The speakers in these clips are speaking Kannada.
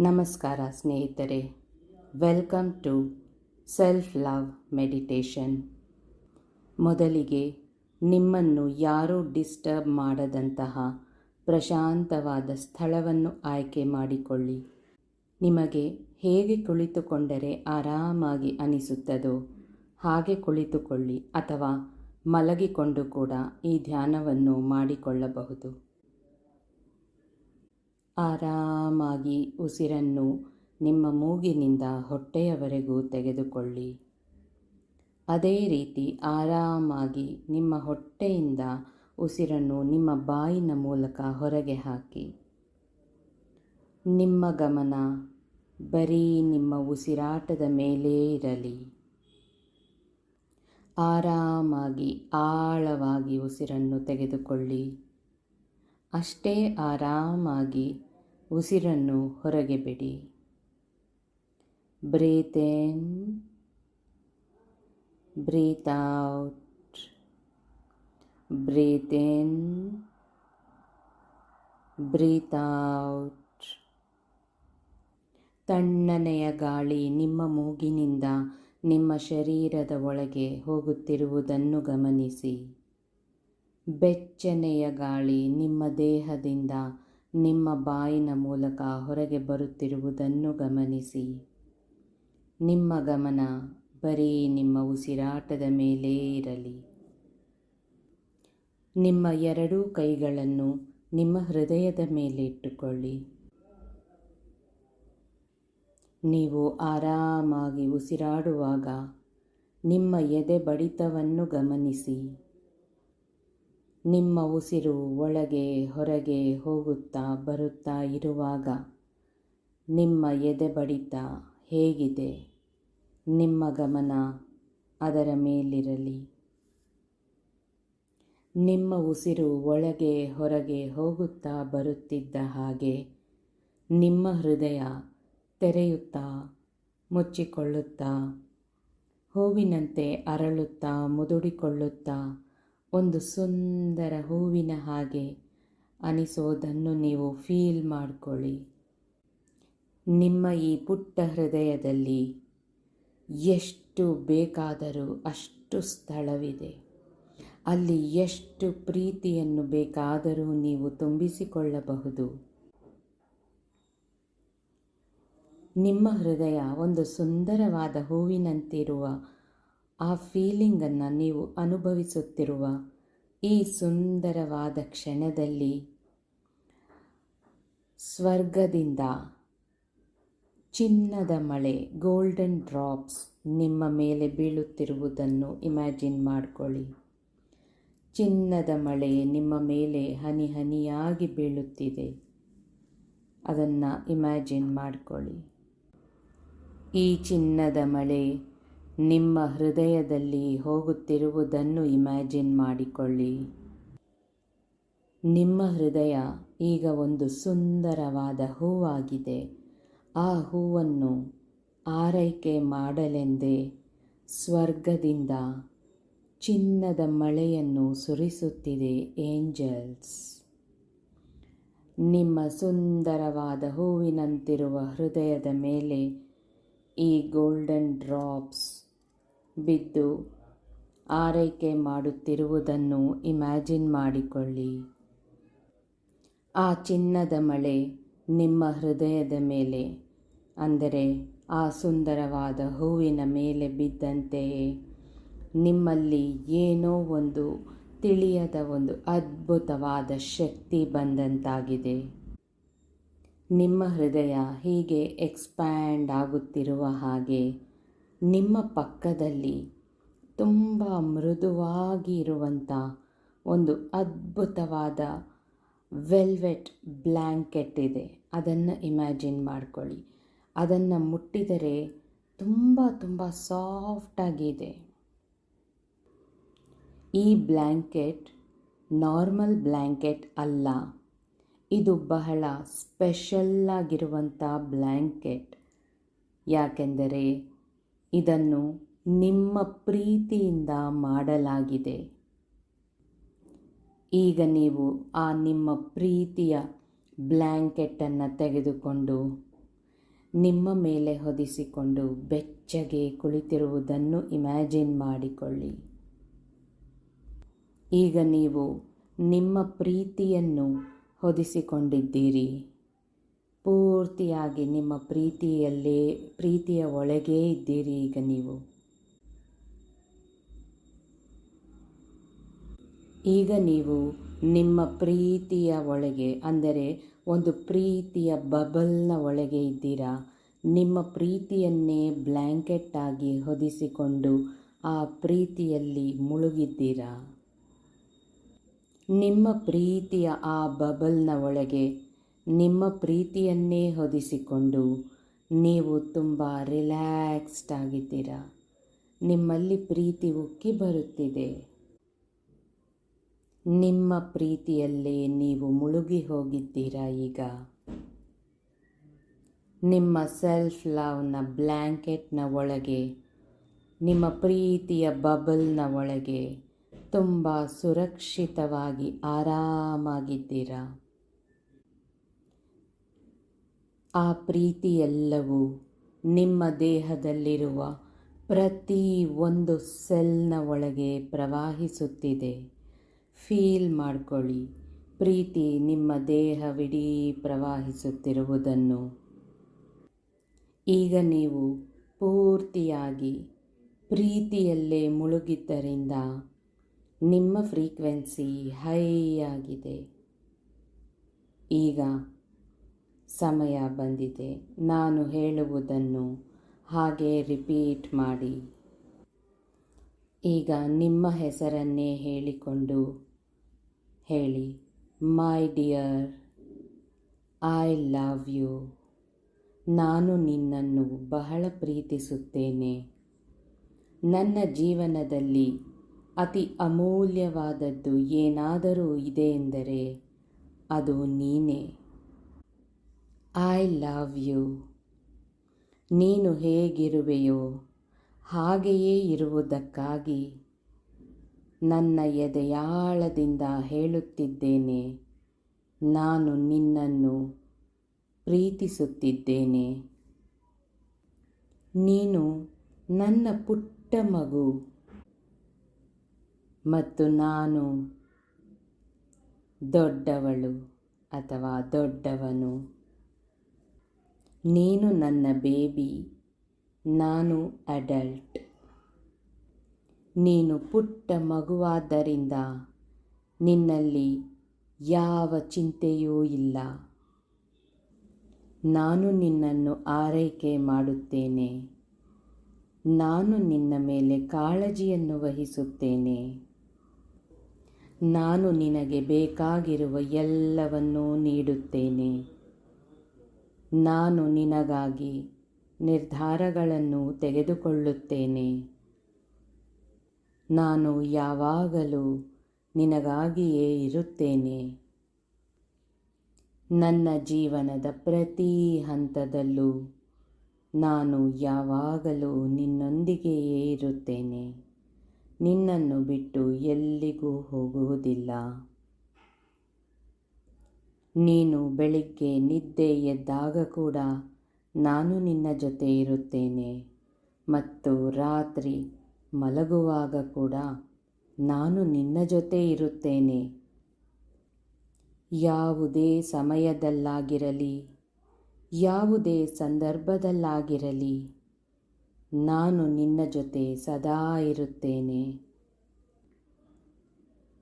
ನಮಸ್ಕಾರ ಸ್ನೇಹಿತರೆ. Welcome to self love meditation ಮೊದಲಿಗೆ ನಿಮ್ಮನ್ನು ಯಾರೂ ಡಿಸ್ಟರ್ಬ್ ಮಾಡದಂತಹ ಪ್ರಶಾಂತವಾದ ಸ್ಥಳವನ್ನು ಆಯ್ಕೆ ಮಾಡಿಕೊಳ್ಳಿ. ನಿಮಗೆ ಹೇಗೆ ಕುಳಿತುಕೊಂಡರೆ ಆರಾಮಾಗಿ ಅನಿಸುತ್ತದೋ ಹಾಗೆ ಕುಳಿತುಕೊಳ್ಳಿ ಅಥವಾ ಮಲಗಿಕೊಂಡು ಕೂಡ ಈ ಧ್ಯಾನವನ್ನು ಮಾಡಿಕೊಳ್ಳಬಹುದು. ಆರಾಮಾಗಿ ಉಸಿರನ್ನು ನಿಮ್ಮ ಮೂಗಿನಿಂದ ಹೊಟ್ಟೆಯವರೆಗೂ ತೆಗೆದುಕೊಳ್ಳಿ. ಅದೇ ರೀತಿ ಆರಾಮಾಗಿ ನಿಮ್ಮ ಹೊಟ್ಟೆಯಿಂದ ಉಸಿರನ್ನು ನಿಮ್ಮ ಬಾಯಿನ ಮೂಲಕ ಹೊರಗೆ ಹಾಕಿ. ನಿಮ್ಮ ಗಮನ ಬರೀ ನಿಮ್ಮ ಉಸಿರಾಟದ ಮೇಲೇ ಇರಲಿ. ಆರಾಮಾಗಿ ಆಳವಾಗಿ ಉಸಿರನ್ನು ತೆಗೆದುಕೊಳ್ಳಿ. ಅಷ್ಟೇ ಆರಾಮಾಗಿ ಉಸಿರನ್ನು ಹೊರಗೆ ಬಿಡಿ. Breathe in, breathe out. Breathe out. ತಣ್ಣನೆಯ ಗಾಳಿ ನಿಮ್ಮ ಮೂಗಿನಿಂದ ನಿಮ್ಮ ಶರೀರದ ಒಳಗೆ ಹೋಗುತ್ತಿರುವುದನ್ನು ಗಮನಿಸಿ. ಬೆಚ್ಚನೆಯ ಗಾಳಿ ನಿಮ್ಮ ದೇಹದಿಂದ ನಿಮ್ಮ ಬಾಯಿನ ಮೂಲಕ ಹೊರಗೆ ಬರುತ್ತಿರುವುದನ್ನು ಗಮನಿಸಿ. ನಿಮ್ಮ ಗಮನ ಬರೀ ನಿಮ್ಮ ಉಸಿರಾಟದ ಮೇಲೇ ಇರಲಿ. ನಿಮ್ಮ ಎರಡೂ ಕೈಗಳನ್ನು ನಿಮ್ಮ ಹೃದಯದ ಮೇಲೆ ಇಟ್ಟುಕೊಳ್ಳಿ. ನೀವು ಆರಾಮಾಗಿ ಉಸಿರಾಡುವಾಗ ನಿಮ್ಮ ಎದೆ ಬಡಿತವನ್ನು ಗಮನಿಸಿ. ನಿಮ್ಮ ಉಸಿರು ಒಳಗೆ, ಹೊರಗೆ ಹೋಗುತ್ತಾ ಬರುತ್ತಾ ಇರುವಾಗ ನಿಮ್ಮ ಎದೆ ಬಡಿತ ಹೇಗಿದೆ? ನಿಮ್ಮ ಗಮನ ಅದರ ಮೇಲಿರಲಿ. ನಿಮ್ಮ ಉಸಿರು ಒಳಗೆ, ಹೊರಗೆ ಹೋಗುತ್ತಾ ಬರುತ್ತಿದ್ದ ಹಾಗೆ ನಿಮ್ಮ ಹೃದಯ ತೆರೆಯುತ್ತಾ, ಮುಚ್ಚಿಕೊಳ್ಳುತ್ತಾ, ಹೂವಿನಂತೆ ಅರಳುತ್ತಾ, ಮುದುಡಿಕೊಳ್ಳುತ್ತಾ ಒಂದು ಸುಂದರ ಹೂವಿನ ಹಾಗೆ ಅನಿಸೋದನ್ನು ನೀವು ಫೀಲ್ ಮಾಡಿಕೊಳ್ಳಿ. ನಿಮ್ಮ ಈ ಪುಟ್ಟ ಹೃದಯದಲ್ಲಿ ಎಷ್ಟು ಬೇಕಾದರೂ ಅಷ್ಟು ಸ್ಥಳವಿದೆ. ಅಲ್ಲಿ ಎಷ್ಟು ಪ್ರೀತಿಯನ್ನು ಬೇಕಾದರೂ ನೀವು ತುಂಬಿಸಿಕೊಳ್ಳಬಹುದು. ನಿಮ್ಮ ಹೃದಯ ಒಂದು ಸುಂದರವಾದ ಹೂವಿನಂತಿರುವ ಆ ಫೀಲಿಂಗನ್ನು ನೀವು ಅನುಭವಿಸುತ್ತಿರುವ ಈ ಸುಂದರವಾದ ಕ್ಷಣದಲ್ಲಿ ಸ್ವರ್ಗದಿಂದ ಚಿನ್ನದ ಮಳೆ ಗೋಲ್ಡನ್ ಡ್ರಾಪ್ಸ್ ನಿಮ್ಮ ಮೇಲೆ ಬೀಳುತ್ತಿರುವುದನ್ನು ಇಮ್ಯಾಜಿನ್ ಮಾಡಿಕೊಳ್ಳಿ. ಚಿನ್ನದ ಮಳೆ ನಿಮ್ಮ ಮೇಲೆ ಹನಿ ಹನಿಯಾಗಿ ಬೀಳುತ್ತಿದೆ. ಅದನ್ನು ಇಮ್ಯಾಜಿನ್ ಮಾಡಿಕೊಳ್ಳಿ. ಈ ಚಿನ್ನದ ಮಳೆ ನಿಮ್ಮ ಹೃದಯದಲ್ಲಿ ಹೋಗುತ್ತಿರುವುದನ್ನು ಇಮ್ಯಾಜಿನ್ ಮಾಡಿಕೊಳ್ಳಿ. ನಿಮ್ಮ ಹೃದಯ ಈಗ ಒಂದು ಸುಂದರವಾದ ಹೂವಾಗಿದೆ. ಆ ಹೂವನ್ನು ಆರೈಕೆ ಮಾಡಲೆಂದೇ ಸ್ವರ್ಗದಿಂದ ಚಿನ್ನದ ಮಳೆಯನ್ನು ಸುರಿಸುತ್ತಿದೆ ಏಂಜಲ್ಸ್. ನಿಮ್ಮ ಸುಂದರವಾದ ಹೂವಿನಂತಿರುವ ಹೃದಯದ ಮೇಲೆ ಈ ಗೋಲ್ಡನ್ ಡ್ರಾಪ್ಸ್ ಬಿದ್ದು ಆರೈಕೆ ಮಾಡುತ್ತಿರುವುದನ್ನು ಇಮ್ಯಾಜಿನ್ ಮಾಡಿಕೊಳ್ಳಿ. ಆ ಚಿನ್ನದ ಮಳೆ ನಿಮ್ಮ ಹೃದಯದ ಮೇಲೆ, ಅಂದರೆ ಆ ಸುಂದರವಾದ ಹೂವಿನ ಮೇಲೆ ಬಿದ್ದಂತೆಯೇ, ನಿಮ್ಮಲ್ಲಿ ಏನೋ ಒಂದು ತಿಳಿಯದ ಒಂದು ಅದ್ಭುತವಾದ ಶಕ್ತಿ ಬಂದಂತಾಗಿದೆ. ನಿಮ್ಮ ಹೃದಯ ಹೀಗೆ ಎಕ್ಸ್ಪ್ಯಾಂಡ್ ಆಗುತ್ತಿರುವ ಹಾಗೆ ನಿಮ್ಮ ಪಕ್ಕದಲ್ಲಿ ತುಂಬ ಮೃದುವಾಗಿ ಇರುವಂಥ ಒಂದು ಅದ್ಭುತವಾದ ವೆಲ್ವೆಟ್ ಬ್ಲ್ಯಾಂಕೆಟ್ ಇದೆ. ಅದನ್ನು ಇಮ್ಯಾಜಿನ್ ಮಾಡ್ಕೊಳ್ಳಿ. ಅದನ್ನು ಮುಟ್ಟಿದರೆ ತುಂಬ ತುಂಬ ಸಾಫ್ಟಾಗಿದೆ. ಈ ಬ್ಲ್ಯಾಂಕೆಟ್ ನಾರ್ಮಲ್ ಬ್ಲ್ಯಾಂಕೆಟ್ ಅಲ್ಲ. ಇದು ಬಹಳ ಸ್ಪೆಷಲ್ಲಾಗಿರುವಂಥ ಬ್ಲ್ಯಾಂಕೆಟ್. ಯಾಕೆಂದರೆ ಇದನ್ನು ನಿಮ್ಮ ಪ್ರೀತಿಯಿಂದ ಮಾಡಲಾಗಿದೆ. ಈಗ ನೀವು ಆ ನಿಮ್ಮ ಪ್ರೀತಿಯ ಬ್ಲ್ಯಾಂಕೆಟನ್ನು ತೆಗೆದುಕೊಂಡು ನಿಮ್ಮ ಮೇಲೆ ಹೊದಿಸಿಕೊಂಡು ಬೆಚ್ಚಗೆ ಕುಳಿತಿರುವುದನ್ನು ಇಮ್ಯಾಜಿನ್ ಮಾಡಿಕೊಳ್ಳಿ. ಈಗ ನೀವು ನಿಮ್ಮ ಪ್ರೀತಿಯನ್ನು ಹೊದಿಸಿಕೊಂಡಿದ್ದೀರಿ. ಪೂರ್ತಿಯಾಗಿ ನಿಮ್ಮ ಪ್ರೀತಿಯಲ್ಲೇ, ಪ್ರೀತಿಯ ಒಳಗೇ ಇದ್ದೀರಿ ಈಗ ನೀವು. ಈಗ ನೀವು ನಿಮ್ಮ ಪ್ರೀತಿಯ ಒಳಗೆ, ಅಂದರೆ ಒಂದು ಪ್ರೀತಿಯ ಬಬಲ್ನ ಒಳಗೆ ಇದ್ದೀರಾ? ನಿಮ್ಮ ಪ್ರೀತಿಯನ್ನೇ ಬ್ಲ್ಯಾಂಕೆಟ್ ಆಗಿ ಹೊದಿಸಿಕೊಂಡು ಆ ಪ್ರೀತಿಯಲ್ಲಿ ಮುಳುಗಿದ್ದೀರಾ? ನಿಮ್ಮ ಪ್ರೀತಿಯ ಆ ಬಬಲ್ನ ಒಳಗೆ ನಿಮ್ಮ ಪ್ರೀತಿಯನ್ನೇ ಹೊದಿಸಿಕೊಂಡು ನೀವು ತುಂಬ ರಿಲ್ಯಾಕ್ಸ್ಡ್ ಆಗಿದ್ದೀರಾ? ನಿಮ್ಮಲ್ಲಿ ಪ್ರೀತಿ ಉಕ್ಕಿ ಬರುತ್ತಿದೆ. ನಿಮ್ಮ ಪ್ರೀತಿಯಲ್ಲೇ ನೀವು ಮುಳುಗಿ ಹೋಗಿದ್ದೀರಾ ಈಗ? ನಿಮ್ಮ ಸೆಲ್ಫ್ ಲವ್ನ ಬ್ಲ್ಯಾಂಕೆಟ್ನ ಒಳಗೆ, ನಿಮ್ಮ ಪ್ರೀತಿಯ ಬಬಲ್ನ ಒಳಗೆ ತುಂಬ ಸುರಕ್ಷಿತವಾಗಿ ಆರಾಮಾಗಿದ್ದೀರಾ? ಆ ಪ್ರೀತಿಯೆಲ್ಲವೂ ನಿಮ್ಮ ದೇಹದಲ್ಲಿರುವ ಪ್ರತಿ ಒಂದು ಸೆಲ್ನ ಒಳಗೆ ಪ್ರವಾಹಿಸುತ್ತಿದೆ. ಫೀಲ್ ಮಾಡಿಕೊಳ್ಳಿ. ಪ್ರೀತಿ ನಿಮ್ಮ ದೇಹವಿಡೀ ಪ್ರವಾಹಿಸುತ್ತಿರುವುದನ್ನು. ಈಗ ನೀವು ಪೂರ್ತಿಯಾಗಿ ಪ್ರೀತಿಯಲ್ಲೇ ಮುಳುಗಿದ್ದರಿಂದ ನಿಮ್ಮ ಫ್ರೀಕ್ವೆನ್ಸಿ ಹೈ ಆಗಿದೆ ಈಗ ಸಮಯ ಬಂದಿದೆ. ನಾನು ಹೇಳುವುದನ್ನು ಹಾಗೆ ರಿಪೀಟ್ ಮಾಡಿ. ಈಗ ನಿಮ್ಮ ಹೆಸರನ್ನೇ ಹೇಳಿಕೊಂಡು ಹೇಳಿ. My dear I love you ನಾನು ನಿನ್ನನ್ನು ಬಹಳ ಪ್ರೀತಿಸುತ್ತೇನೆ. ನನ್ನ ಜೀವನದಲ್ಲಿ ಅತಿ ಅಮೂಲ್ಯವಾದದ್ದು ಏನಾದರೂ ಇದೆ ಎಂದರೆ ಅದು ನೀನೇ. ಐ ಲವ್ ಯು ನೀನು ಹೇಗಿರುವೆಯೋ ಹಾಗೆಯೇ ಇರುವುದಕ್ಕಾಗಿ ನನ್ನ ಎದೆಯಾಳದಿಂದ ಹೇಳುತ್ತಿದ್ದೇನೆ. ನಾನು ನಿನ್ನನ್ನು ಪ್ರೀತಿಸುತ್ತಿದ್ದೇನೆ. ನೀನು ನನ್ನ ಪುಟ್ಟ ಮಗು ಮತ್ತು ನಾನು ದೊಡ್ಡವಳು ಅಥವಾ ದೊಡ್ಡವನು. ನೀನು ನನ್ನ ಬೇಬಿ, ನಾನು ಅಡಲ್ಟ್. ನೀನು ಪುಟ್ಟ ಮಗುವಾದ್ದರಿಂದ ನಿನ್ನಲ್ಲಿ ಯಾವ ಚಿಂತೆಯೂ ಇಲ್ಲ. ನಾನು ನಿನ್ನನ್ನು ಆರೈಕೆ ಮಾಡುತ್ತೇನೆ. ನಾನು ನಿನ್ನ ಮೇಲೆ ಕಾಳಜಿಯನ್ನು ವಹಿಸುತ್ತೇನೆ. ನಾನು ನಿನಗೆ ಬೇಕಾಗಿರುವ ಎಲ್ಲವನ್ನೂ ನೀಡುತ್ತೇನೆ. ನಾನು ನಿನಗಾಗಿ ನಿರ್ಧಾರಗಳನ್ನು ತೆಗೆದುಕೊಳ್ಳುತ್ತೇನೆ. ನಾನು ಯಾವಾಗಲೂ ನಿನಗಾಗಿಯೇ ಇರುತ್ತೇನೆ. ನನ್ನ ಜೀವನದ ಪ್ರತಿ ಹಂತದಲ್ಲೂ ನಾನು ಯಾವಾಗಲೂ ನಿನ್ನೊಂದಿಗೆಯೇ ಇರುತ್ತೇನೆ. ನಿನ್ನನ್ನು ಬಿಟ್ಟು ಎಲ್ಲಿಗೂ ಹೋಗುವುದಿಲ್ಲ. ನೀನು ಬೆಳಿಗ್ಗೆ ನಿದ್ದೆ ಎದ್ದಾಗ ಕೂಡ ನಾನು ನಿನ್ನ ಜೊತೆ ಇರುತ್ತೇನೆ ಮತ್ತು ರಾತ್ರಿ ಮಲಗುವಾಗ ಕೂಡ ನಾನು ನಿನ್ನ ಜೊತೆ ಇರುತ್ತೇನೆ. ಯಾವುದೇ ಸಮಯದಲ್ಲಾಗಿರಲಿ, ಯಾವುದೇ ಸಂದರ್ಭದಲ್ಲಾಗಿರಲಿ ನಾನು ನಿನ್ನ ಜೊತೆ ಸದಾ ಇರುತ್ತೇನೆ.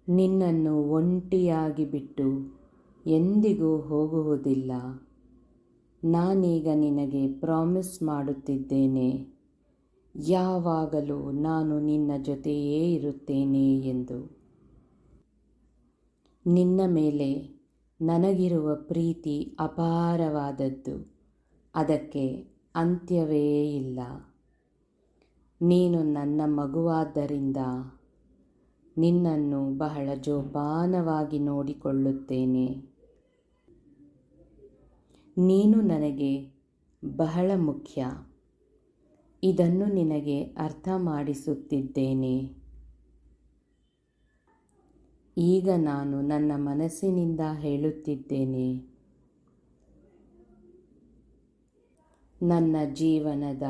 ನಿನ್ನನ್ನು ಒಂಟಿಯಾಗಿ ಬಿಟ್ಟು ಎಂದಿಗೂ ಹೋಗುವುದಿಲ್ಲ. ನಾನೀಗ ನಿನಗೆ ಪ್ರಾಮಿಸ್ ಮಾಡುತ್ತಿದ್ದೇನೆ. ಯಾವಾಗಲೂ ನಾನು ನಿನ್ನ ಜೊತೆಯೇ ಇರುತ್ತೇನೆ ಎಂದು. ನಿನ್ನ ಮೇಲೆ ನನಗಿರುವ ಪ್ರೀತಿ ಅಪಾರವಾದದ್ದು. ಅದಕ್ಕೆ ಅಂತ್ಯವೇ ಇಲ್ಲ. ನೀನು ನನ್ನ ಮಗುವಾದ್ದರಿಂದ ನಿನ್ನನ್ನು ಬಹಳ ಜೋಪಾನವಾಗಿ ನೋಡಿಕೊಳ್ಳುತ್ತೇನೆ. ನೀನು ನನಗೆ ಬಹಳ ಮುಖ್ಯ. ಇದನ್ನು ನಿನಗೆ ಅರ್ಥ ಮಾಡಿಸುತ್ತಿದ್ದೇನೆ ಈಗ ನಾನು ನನ್ನ ಮನಸ್ಸಿನಿಂದ ಹೇಳುತ್ತಿದ್ದೇನೆ. ನನ್ನ ಜೀವನದ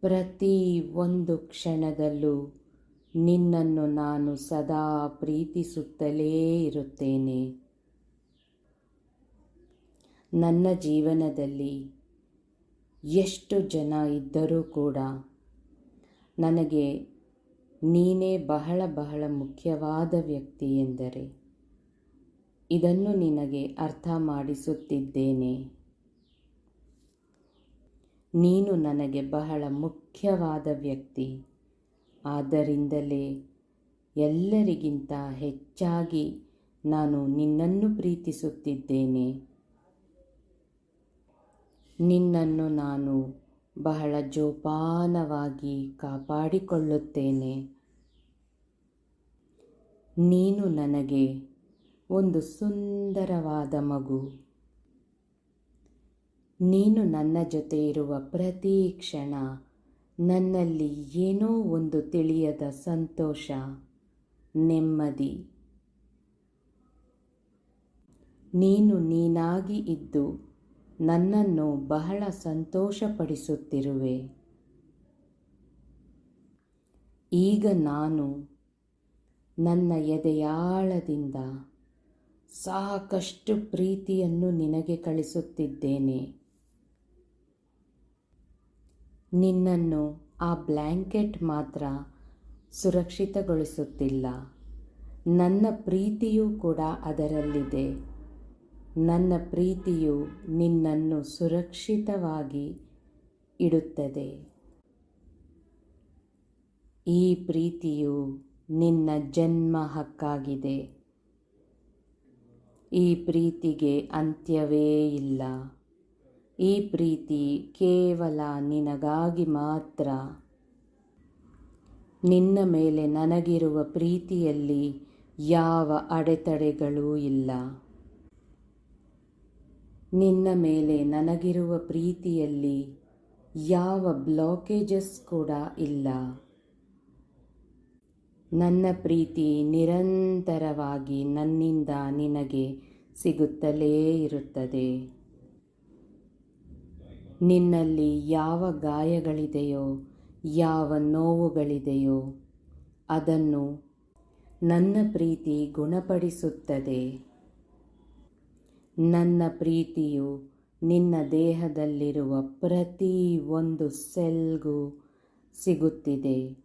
ಪ್ರತಿ ಒಂದು ಕ್ಷಣದಲ್ಲೂ ನಿನ್ನನ್ನು ನಾನು ಸದಾ ಪ್ರೀತಿಸುತ್ತಲೇ ಇರುತ್ತೇನೆ. ನನ್ನ ಜೀವನದಲ್ಲಿ ಎಷ್ಟು ಜನ ಇದ್ದರೂ ಕೂಡ ನನಗೆ ನೀನೇ ಬಹಳ ಬಹಳ ಮುಖ್ಯವಾದ ವ್ಯಕ್ತಿ ಎಂದರೆ ಇದನ್ನು ನಿನಗೆ ಅರ್ಥ ಮಾಡಿಸುತ್ತಿದ್ದೇನೆ. ನೀನು ನನಗೆ ಬಹಳ ಮುಖ್ಯವಾದ ವ್ಯಕ್ತಿ. ಆದ್ದರಿಂದಲೇ ಎಲ್ಲರಿಗಿಂತ ಹೆಚ್ಚಾಗಿ ನಾನು ನಿನ್ನನ್ನು ಪ್ರೀತಿಸುತ್ತಿದ್ದೇನೆ. ನಿನ್ನನ್ನು ನಾನು ಬಹಳ ಜೋಪಾನವಾಗಿ ಕಾಪಾಡಿಕೊಳ್ಳುತ್ತೇನೆ. ನೀನು ನನಗೆ ಒಂದು ಸುಂದರವಾದ ಮಗು. ನೀನು ನನ್ನ ಜೊತೆ ಇರುವ ಪ್ರತಿ ಕ್ಷಣ ನನ್ನಲ್ಲಿ ಏನೋ ಒಂದು ತಿಳಿಯದ ಸಂತೋಷ, ನೆಮ್ಮದಿ. ನೀನು ನೀನಾಗಿ ಇದ್ದು ನನ್ನನ್ನು ಬಹಳ ಸಂತೋಷಪಡಿಸುತ್ತಿರುವೆ. ಈಗ ನಾನು ನನ್ನ ಎದೆಯಾಳದಿಂದ ಸಾಕಷ್ಟು ಪ್ರೀತಿಯನ್ನು ನಿನಗೆ ಕಳಿಸುತ್ತಿದ್ದೇನೆ. ನಿನ್ನನ್ನು ಆ ಬ್ಲ್ಯಾಂಕೆಟ್ ಮಾತ್ರ ಸುರಕ್ಷಿತಗೊಳಿಸುತ್ತಿಲ್ಲ. ನನ್ನ ಪ್ರೀತಿಯೂ ಕೂಡ ಅದರಲ್ಲಿದೆ. ನನ್ನ ಪ್ರೀತಿಯು ನಿನ್ನನ್ನು ಸುರಕ್ಷಿತವಾಗಿ ಇಡುತ್ತದೆ. ಈ ಪ್ರೀತಿಯು ನಿನ್ನ ಜನ್ಮ ಹಕ್ಕಾಗಿದೆ. ಈ ಪ್ರೀತಿಗೆ ಅಂತ್ಯವೇ ಇಲ್ಲ. ಈ ಪ್ರೀತಿ ಕೇವಲ ನಿನಗಾಗಿ ಮಾತ್ರ. ನಿನ್ನ ಮೇಲೆ ನನಗಿರುವ ಪ್ರೀತಿಯಲ್ಲಿ ಯಾವ ಅಡೆತಡೆಗಳೂ ಇಲ್ಲ. ನಿನ್ನ ಮೇಲೆ ನನಗಿರುವ ಪ್ರೀತಿಯಲ್ಲಿ ಯಾವ ಬ್ಲಾಕೇಜಸ್ ಕೂಡ ಇಲ್ಲ. ನನ್ನ ಪ್ರೀತಿ ನಿರಂತರವಾಗಿ ನನ್ನಿಂದ ನಿನಗೆ ಸಿಗುತ್ತಲೇ ಇರುತ್ತದೆ. ನಿನ್ನಲ್ಲಿ ಯಾವ ಗಾಯಗಳಿದೆಯೋ, ಯಾವ ನೋವುಗಳಿದೆಯೋ, ಅದನ್ನು ನನ್ನ ಪ್ರೀತಿ ಗುಣಪಡಿಸುತ್ತದೆ. ನನ್ನ ಪ್ರೀತಿಯು ನಿನ್ನ ದೇಹದಲ್ಲಿರುವ ಪ್ರತಿ ಒಂದು ಸೆಲ್ಗೂ ಸಿಗುತ್ತಿದೆ.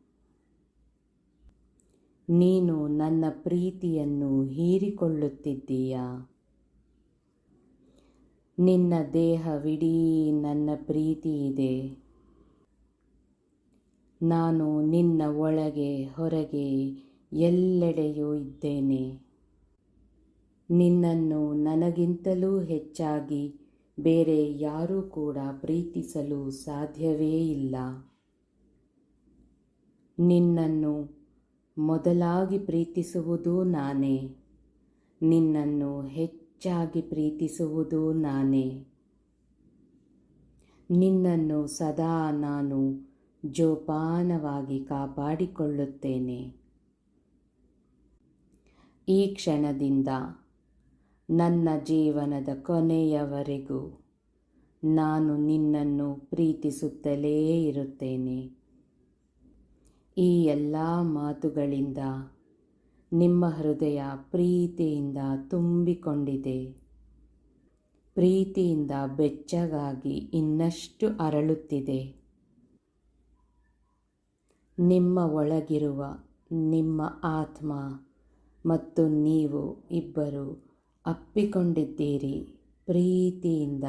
ನೀನು ನನ್ನ ಪ್ರೀತಿಯನ್ನು ಹೀರಿಕೊಳ್ಳುತ್ತಿದ್ದೀಯ? ನಿನ್ನ ದೇಹವಿಡೀ ನನ್ನ ಪ್ರೀತಿ ಇದೆ. ನಾನು ನಿನ್ನ ಒಳಗೆ, ಹೊರಗೆ ಎಲ್ಲೆಡೆಯೂ ಇದ್ದೇನೆ. ನಿನ್ನನ್ನು ನನಗಿಂತಲೂ ಹೆಚ್ಚಾಗಿ ಬೇರೆ ಯಾರೂ ಕೂಡ ಪ್ರೀತಿಸಲು ಸಾಧ್ಯವೇ ಇಲ್ಲ. ನಿನ್ನನ್ನು ಮೊದಲಾಗಿ ಪ್ರೀತಿಸುವುದು ನಾನೇ. ನಿನ್ನನ್ನು ಹೆಚ್ಚಾಗಿ ಪ್ರೀತಿಸುವುದು ನಾನೇ. ನಿನ್ನನ್ನು ಸದಾ ನಾನು ಜೋಪಾನವಾಗಿ ಕಾಪಾಡಿಕೊಳ್ಳುತ್ತೇನೆ. ಈ ಕ್ಷಣದಿಂದ ನನ್ನ ಜೀವನದ ಕೊನೆಯವರೆಗೂ. ನಾನು ನಿನ್ನನ್ನು ಪ್ರೀತಿಸುತ್ತಲೇ ಇರುತ್ತೇನೆ. ಈ ಎಲ್ಲ ಮಾತುಗಳಿಂದ ನಿಮ್ಮ ಹೃದಯ ಪ್ರೀತಿಯಿಂದ ತುಂಬಿಕೊಂಡಿದೆ. ಪ್ರೀತಿಯಿಂದ ಬೆಚ್ಚಗಾಗಿ ಇನ್ನಷ್ಟು ಅರಳುತ್ತಿದೆ. ನಿಮ್ಮ ಒಳಗಿರುವ ನಿಮ್ಮ ಆತ್ಮ ಮತ್ತು ನೀವು ಇಬ್ಬರು ಅಪ್ಪಿಕೊಂಡಿದ್ದೀರಿ ಪ್ರೀತಿಯಿಂದ.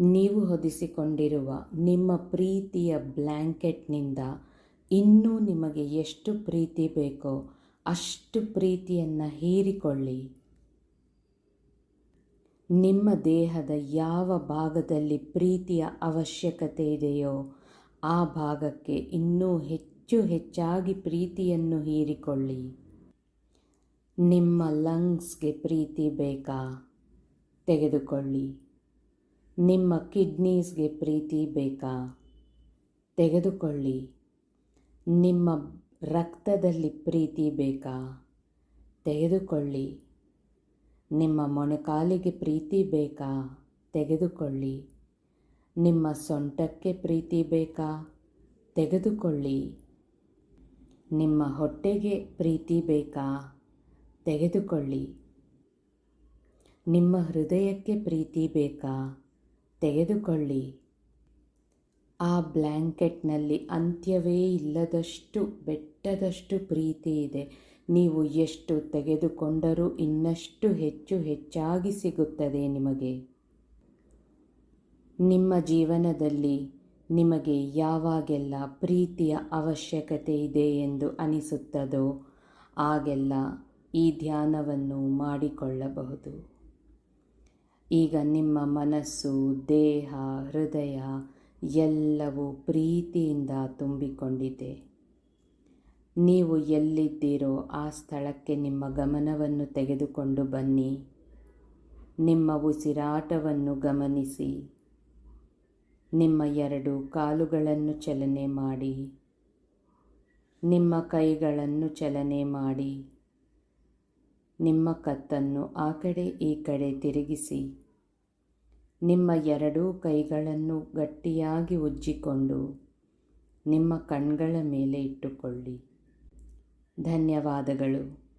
ನೀವು ಹೊದಿಸಿಕೊಂಡಿರುವ ನಿಮ್ಮ ಪ್ರೀತಿಯ ಬ್ಲ್ಯಾಂಕೆಟ್ನಿಂದ ಇನ್ನೂ ನಿಮಗೆ ಎಷ್ಟು ಪ್ರೀತಿ ಬೇಕೋ ಅಷ್ಟು ಪ್ರೀತಿಯನ್ನು ಹೀರಿಕೊಳ್ಳಿ. ನಿಮ್ಮ ದೇಹದ ಯಾವ ಭಾಗದಲ್ಲಿ ಪ್ರೀತಿಯ ಅವಶ್ಯಕತೆ ಇದೆಯೋ ಆ ಭಾಗಕ್ಕೆ ಇನ್ನೂ ಹೆಚ್ಚು ಹೆಚ್ಚಾಗಿ ಪ್ರೀತಿಯನ್ನು ಹೀರಿಕೊಳ್ಳಿ. ನಿಮ್ಮ ಲಂಗ್ಸ್ಗೆ ಪ್ರೀತಿ ಬೇಕಾ? ತೆಗೆದುಕೊಳ್ಳಿ. ನಿಮ್ಮ ಕಿಡ್ನೀಸ್ಗೆ ಪ್ರೀತಿ ಬೇಕಾ? ತೆಗೆದುಕೊಳ್ಳಿ. ನಿಮ್ಮ ರಕ್ತದಲ್ಲಿ ಪ್ರೀತಿ ಬೇಕಾ? ತೆಗೆದುಕೊಳ್ಳಿ. ನಿಮ್ಮ ಮೊಣಕಾಲಿಗೆ ಪ್ರೀತಿ ಬೇಕಾ? ತೆಗೆದುಕೊಳ್ಳಿ. ನಿಮ್ಮ ಸೊಂಟಕ್ಕೆ ಪ್ರೀತಿ ಬೇಕಾ? ತೆಗೆದುಕೊಳ್ಳಿ. ನಿಮ್ಮ ಹೊಟ್ಟೆಗೆ ಪ್ರೀತಿ ಬೇಕಾ? ತೆಗೆದುಕೊಳ್ಳಿ. ನಿಮ್ಮ ಹೃದಯಕ್ಕೆ ಪ್ರೀತಿ ಬೇಕಾ? ತೆಗೆದುಕೊಳ್ಳಿ. ಆ ಬ್ಲ್ಯಾಂಕೆಟ್ನಲ್ಲಿ ಅಂತ್ಯವೇ ಇಲ್ಲದಷ್ಟು ಬೆಟ್ಟದಷ್ಟು ಪ್ರೀತಿ ಇದೆ. ನೀವು ಎಷ್ಟು ತೆಗೆದುಕೊಂಡರೂ ಇನ್ನಷ್ಟು ಹೆಚ್ಚು ಹೆಚ್ಚಾಗಿ ಸಿಗುತ್ತದೆ ನಿಮಗೆ. ನಿಮ್ಮ ಜೀವನದಲ್ಲಿ ನಿಮಗೆ ಯಾವಾಗೆಲ್ಲ ಪ್ರೀತಿಯ ಅವಶ್ಯಕತೆ ಇದೆ ಎಂದು ಅನಿಸುತ್ತದೋ, ಆಗೆಲ್ಲ ಈ ಧ್ಯಾನವನ್ನು ಮಾಡಿಕೊಳ್ಳಬಹುದು. ಈಗ ನಿಮ್ಮ ಮನಸ್ಸು, ದೇಹ, ಹೃದಯ ಎಲ್ಲವೂ ಪ್ರೀತಿಯಿಂದ ತುಂಬಿಕೊಂಡಿದೆ. ನೀವು ಎಲ್ಲಿದ್ದೀರೋ ಆ ಸ್ಥಳಕ್ಕೆ ನಿಮ್ಮ ಗಮನವನ್ನು ತೆಗೆದುಕೊಂಡು ಬನ್ನಿ. ನಿಮ್ಮ ಉಸಿರಾಟವನ್ನು ಗಮನಿಸಿ. ನಿಮ್ಮ ಎರಡು ಕಾಲುಗಳನ್ನು ಚಲನೆ ಮಾಡಿ. ನಿಮ್ಮ ಕೈಗಳನ್ನು ಚಲನೆ ಮಾಡಿ. ನಿಮ್ಮ ಕತ್ತನ್ನು ಆ ಕಡೆ ಈ ಕಡೆ ತಿರುಗಿಸಿ. ನಿಮ್ಮ ಎರಡೂ ಕೈಗಳನ್ನು ಗಟ್ಟಿಯಾಗಿ ಉಜ್ಜಿಕೊಂಡು ನಿಮ್ಮ ಕಣ್ಗಳ ಮೇಲೆ ಇಟ್ಟುಕೊಳ್ಳಿ. ಧನ್ಯವಾದಗಳು.